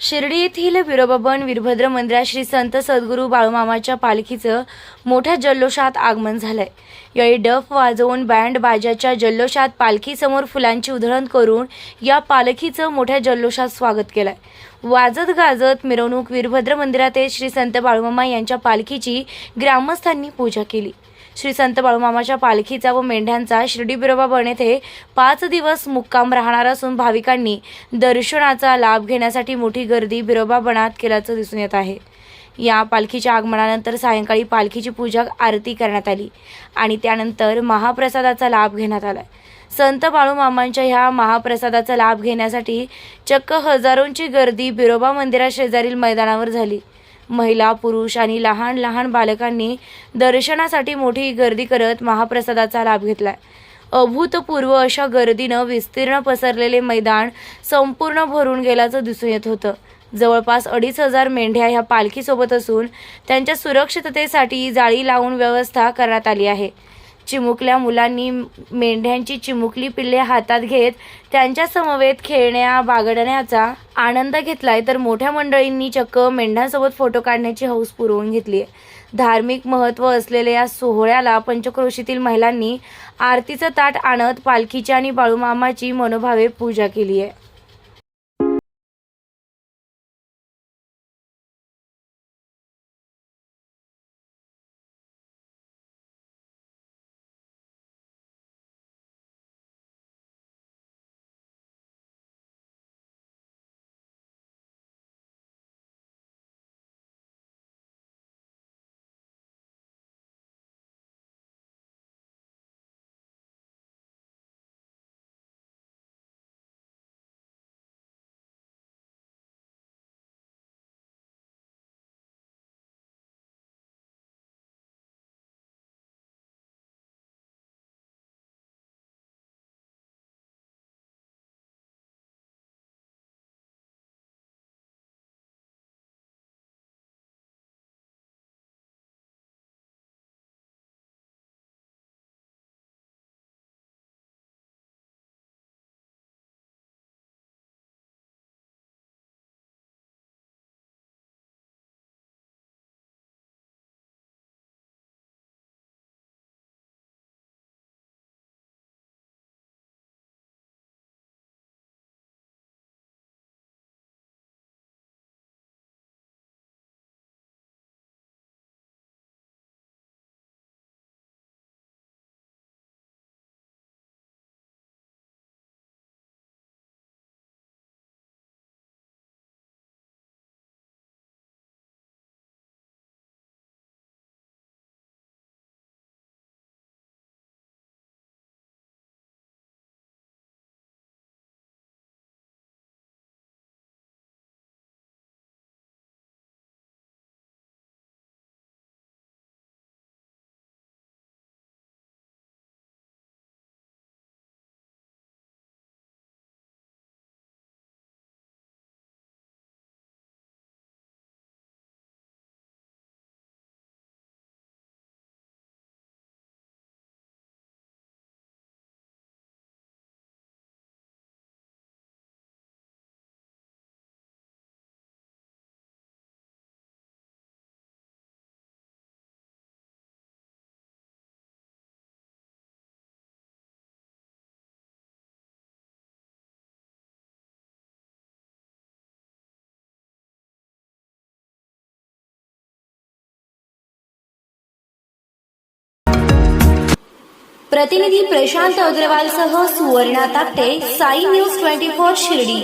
शिर्डी येथील विरोबाबन वीरभद्र मंदिरात श्री संत सद्गुरू बाळूमामाच्या पालखीचं मोठ्या जल्लोषात आगमन झालंय. यावेळी डफ वाजवून बँड बाजाच्या जल्लोषात पालखीसमोर फुलांची उधळण करून या पालखीचं मोठ्या जल्लोषात स्वागत केलंय. वाजत गाजत मिरवणूक वीरभद्र मंदिरात श्री संत बाळूमामा यांच्या पालखीची ग्रामस्थांनी पूजा केली. श्री संत बाळूमामाच्या पालखीचा व मेंढ्यांचा शिर्डी बिरोबा येथे पाच दिवस मुक्काम राहणार असून भाविकांनी दर्शनाचा लाभ घेण्यासाठी मोठी गर्दी बिरोबा बनात केल्याचं दिसून येत आहे. या पालखीच्या आगमनानंतर सायंकाळी पालखीची पूजा आरती करण्यात आली आणि त्यानंतर महाप्रसादाचा लाभ घेण्यात आला. संत बाळूमामांच्या ह्या महाप्रसादाचा लाभ घेण्यासाठी चक्क हजारोंची गर्दी बिरोबा मंदिरा शेजारील मैदानावर झाली. महिला पुरुष आणि लहान लहान बालकांनी दर्शनासाठी मोठी गर्दी करत महाप्रसादाचा लाभ घेतलाय. अभूतपूर्व अशा गर्दीनं विस्तीर्ण पसरलेले मैदान संपूर्ण भरून गेल्याचं दिसून येत होतं. जवळपास अडीच हजार मेंढ्या ह्या पालखीसोबत असून त्यांच्या सुरक्षिततेसाठी जाळी लावून व्यवस्था करण्यात आली आहे. चिमुकल्या मुलांनी मेंढ्यांची चिमुकली पिल्ले हातात घेत त्यांच्या समवेत खेळण्या बागडण्याचा आनंद घेतलाय तर मोठ्या मंडळींनी चक्क मेंढ्यांसोबत फोटो काढण्याची हौस पुरवून घेतली आहे धार्मिक महत्त्व असलेल्या या सोहळ्याला पंचक्रोशीतील महिलांनी आरतीचं ताट आणत पालखीची आणि बाळूमामाची मनोभावे पूजा केली आहे प्रतिनिधी प्रशांत अग्रवाल सह Suvarna Tapte Sai news twenty four Shirdi.